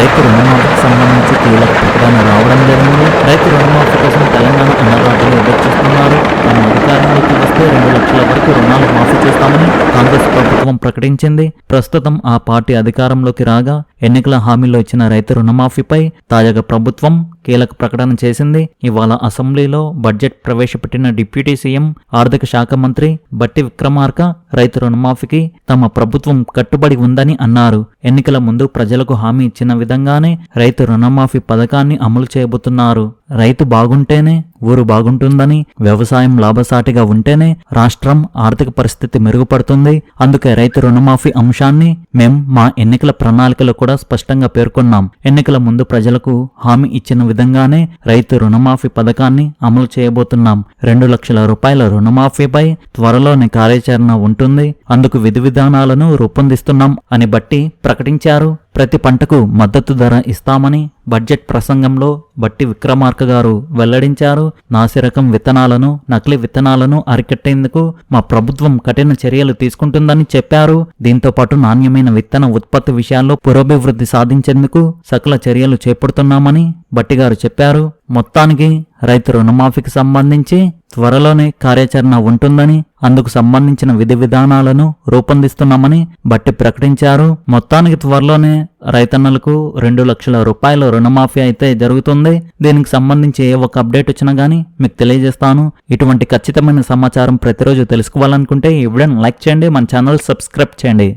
రైతు రుణమాఫీకి సంబంధించి కీలక ప్రకటన రావడం జరిగింది. రైతు రుణమాఫీ కోసం తెలంగాణ అన్నదాతలు ఎదురు చూస్తున్నారు. అధికారంలోకి వస్తే రెండు లక్షల వరకు రుణాలు మాఫీ చేస్తామని కాంగ్రెస్ ప్రభుత్వం ప్రకటించింది. ప్రస్తుతం ఆ పార్టీ అధికారంలోకి రాగా ఎన్నికల హామీలో ఇచ్చిన రైతు రుణమాఫీపై తాజాగా ప్రభుత్వం కీలక ప్రకటన చేసింది. ఇవాళ అసెంబ్లీలో బడ్జెట్ ప్రవేశపెట్టిన డిప్యూటీ సీఎం ఆర్థిక శాఖ మంత్రి బట్టి విక్రమార్క రైతు రుణమాఫీకి తమ ప్రభుత్వం కట్టుబడి ఉందని అన్నారు. ఎన్నికల ముందు ప్రజలకు హామీ ఇచ్చిన విధంగానే రైతు రుణమాఫీ పథకాన్ని అమలు చేయబోతున్నారు. రైతు బాగుంటేనే ఊరు బాగుంటుందని వ్యవసాయం లాభసాటిగా ఉంటేనే రాష్ట్రం ఆర్థిక పరిస్థితి మెరుగుపడుతుంది. అందుకే రైతు రుణమాఫీ అంశాన్ని మేం మా ఎన్నికల ప్రణాళికలో కూడా స్పష్టంగా పేర్కొన్నాం. ఎన్నికల ముందు ప్రజలకు హామీ ఇచ్చిన విధంగానే రైతు రుణమాఫీ పథకాన్ని అమలు చేయబోతున్నాం. రెండు లక్షల రూపాయల రుణమాఫీపై త్వరలోనే కార్యాచరణ ఉంటుంది. అందుకు విధి విధానాలను రూపొందిస్తున్నాం అని బట్టి ప్రకటించారు ప్రతి పంటకు మద్దతు ధర ఇస్తామని బడ్జెట్ ప్రసంగంలో బట్టి విక్రమార్క గారు వెల్లడించారు. నాసిరకం విత్తనాలను నకిలీ విత్తనాలను అరికట్టేందుకు మా ప్రభుత్వం కఠిన చర్యలు తీసుకుంటుందని చెప్పారు. దీంతో పాటు నాణ్యమైన విత్తన ఉత్పత్తి విషయాల్లో పురోభివృద్ధి సాధించేందుకు సకల చర్యలు చేపడుతున్నామని బట్టి గారు చెప్పారు. మొత్తానికి రైతు రుణమాఫీకి సంబంధించి త్వరలోనే కార్యాచరణ ఉంటుందని అందుకు సంబంధించిన విధి విధానాలను రూపొందిస్తున్నామని బట్టి ప్రకటించారు. మొత్తానికి త్వరలోనే రైతన్నలకు రెండు లక్షల రూపాయల రుణమాఫీ అయితే జరుగుతుంది. దీనికి సంబంధించి ఏ ఒక అప్డేట్ వచ్చినా గానీ మీకు తెలియజేస్తాను. ఇటువంటి ఖచ్చితమైన సమాచారం ప్రతిరోజు తెలుసుకోవాలనుకుంటే ఈ వీడియోని లైక్ చేయండి మన ఛానల్ సబ్స్క్రైబ్ చేయండి.